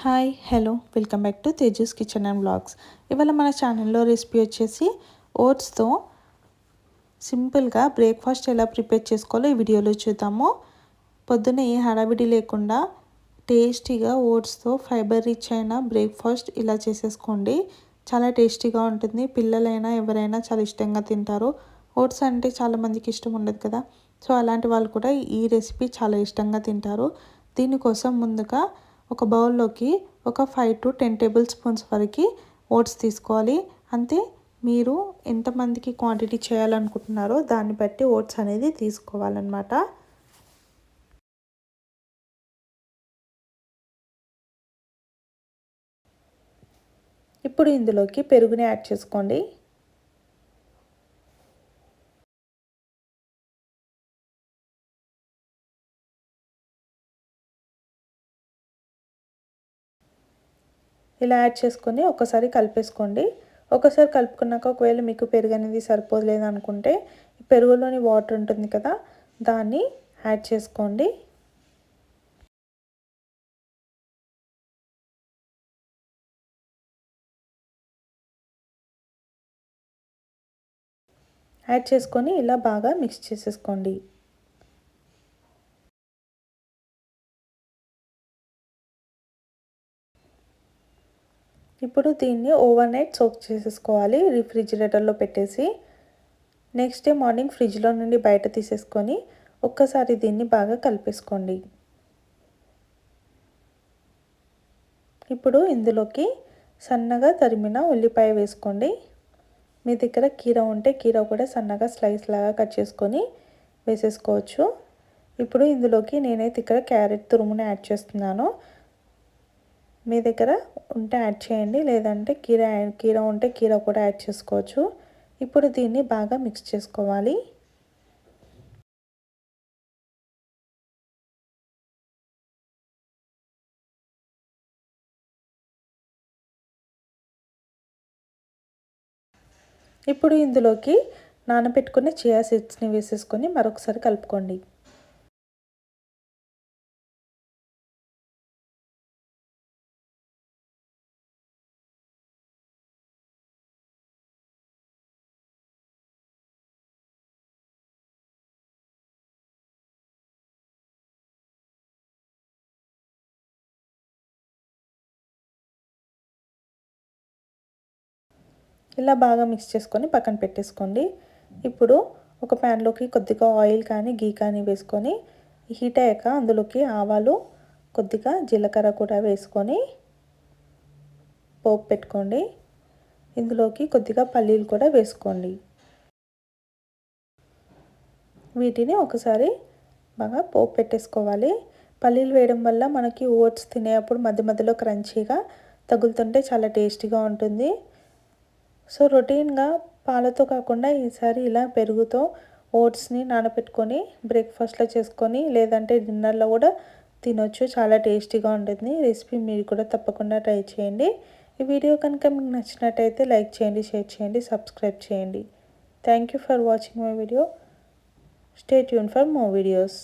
Hi hello welcome back to Tejas kitchen and blogs ఇవాళ మన ఛానల్లో రెసిపీ వచ్చేసి ఓట్స్తో సింపుల్గా బ్రేక్ఫాస్ట్ ఎలా ప్రిపేర్ చేసుకోవాలో ఈ వీడియోలో చూద్దాము. పొద్దున్న ఏ హడావిడి లేకుండా టేస్టీగా ఓట్స్తో ఫైబర్ రిచ్ అయిన బ్రేక్ఫాస్ట్ ఇలా చేసేసుకోండి. చాలా టేస్టీగా ఉంటుంది. పిల్లలైనా ఎవరైనా చాలా ఇష్టంగా తింటారు. ఓట్స్ అంటే చాలామందికి ఇష్టం ఉండదు కదా. సో అలాంటి వాళ్ళు కూడా ఈ రెసిపీ చాలా ఇష్టంగా తింటారు. దీనికోసం ముందుగా ఒక బౌల్లోకి ఒక five to ten tablespoons వరకు ఓట్స్ తీసుకోవాలి. అంతే మీరు ఎంతమందికి క్వాంటిటీ చేయాలనుకుంటున్నారో దాన్ని బట్టి ఓట్స్ అనేది తీసుకోవాలన్నమాట. ఇప్పుడు ఇందులోకి పెరుగుని యాడ్ చేసుకోండి. ఇలా యాడ్ చేసుకొని ఒకసారి కలిపేసుకోండి. ఒకసారి కలుపుకున్నాక ఒకవేళ మీకు పెరుగు అనేది సరిపోలేదు అనుకుంటే పెరుగులోని వాటర్ ఉంటుంది కదా దాన్ని యాడ్ చేసుకోండి. యాడ్ చేసుకొని ఇలా బాగా మిక్స్ చేసేసుకోండి. ఇప్పుడు దీన్ని ఓవర్ నైట్ సోక్ చేసేసుకోవాలి రిఫ్రిజిరేటర్లో పెట్టేసి. నెక్స్ట్ డే మార్నింగ్ ఫ్రిడ్జ్లో నుండి బయట తీసేసుకొని ఒక్కసారి దీన్ని బాగా కలిపేసుకోండి. ఇప్పుడు ఇందులోకి సన్నగా తరిమిన ఉల్లిపాయ వేసుకోండి. మీ దగ్గర కీర ఉంటే కీర కూడా సన్నగా స్లైస్ లాగా కట్ చేసుకొని వేసేసుకోవచ్చు. ఇప్పుడు ఇందులోకి నేనైతే ఇక్కడ క్యారెట్ తురుముని యాడ్ చేస్తున్నాను. మీ దగ్గర ఉంటే యాడ్ చేయండి. లేదంటే కీర కీర ఉంటే కీర కూడా యాడ్ చేసుకోవచ్చు. ఇప్పుడు దీన్ని బాగా మిక్స్ చేసుకోవాలి. ఇప్పుడు ఇందులోకి నానబెట్టుకున్న చియా సీడ్స్ని వేసేసుకొని మరొకసారి కలుపుకోండి. ఇలా బాగా మిక్స్ చేసుకొని పక్కన పెట్టేసుకోండి. ఇప్పుడు ఒక ప్యాన్లోకి కొద్దిగా ఆయిల్ కానీ గీ కానీ వేసుకొని హీట్ అయ్యాక అందులోకి ఆవాలు కొద్దిగా జీలకర్ర కూడా వేసుకొని పోపు పెట్టుకోండి. ఇందులోకి కొద్దిగా పల్లీలు కూడా వేసుకోండి. వీటిని ఒకసారి బాగా పోపు పెట్టేసుకోవాలి. పల్లీలు వేయడం వల్ల మనకి ఓట్స్ తినేటప్పుడు మధ్య మధ్యలో క్రంచీగా తగులుతుంటే చాలా టేస్టీగా ఉంటుంది. సో రొటీన్గా పాలతో కాకుండా ఈసారి ఇలా పెరుగుతో ఓట్స్ని నానబెట్టుకొని బ్రేక్ఫాస్ట్లో చేసుకొని లేదంటే డిన్నర్లో కూడా తినొచ్చు. చాలా టేస్టీగా ఉంటుంది. రెసిపీ మీరు కూడా తప్పకుండా ట్రై చేయండి. ఈ వీడియో కనుక మీకు నచ్చినట్టయితే లైక్ చేయండి షేర్ చేయండి సబ్స్క్రైబ్ చేయండి. Thank you for watching my video. Stay tune for more videos.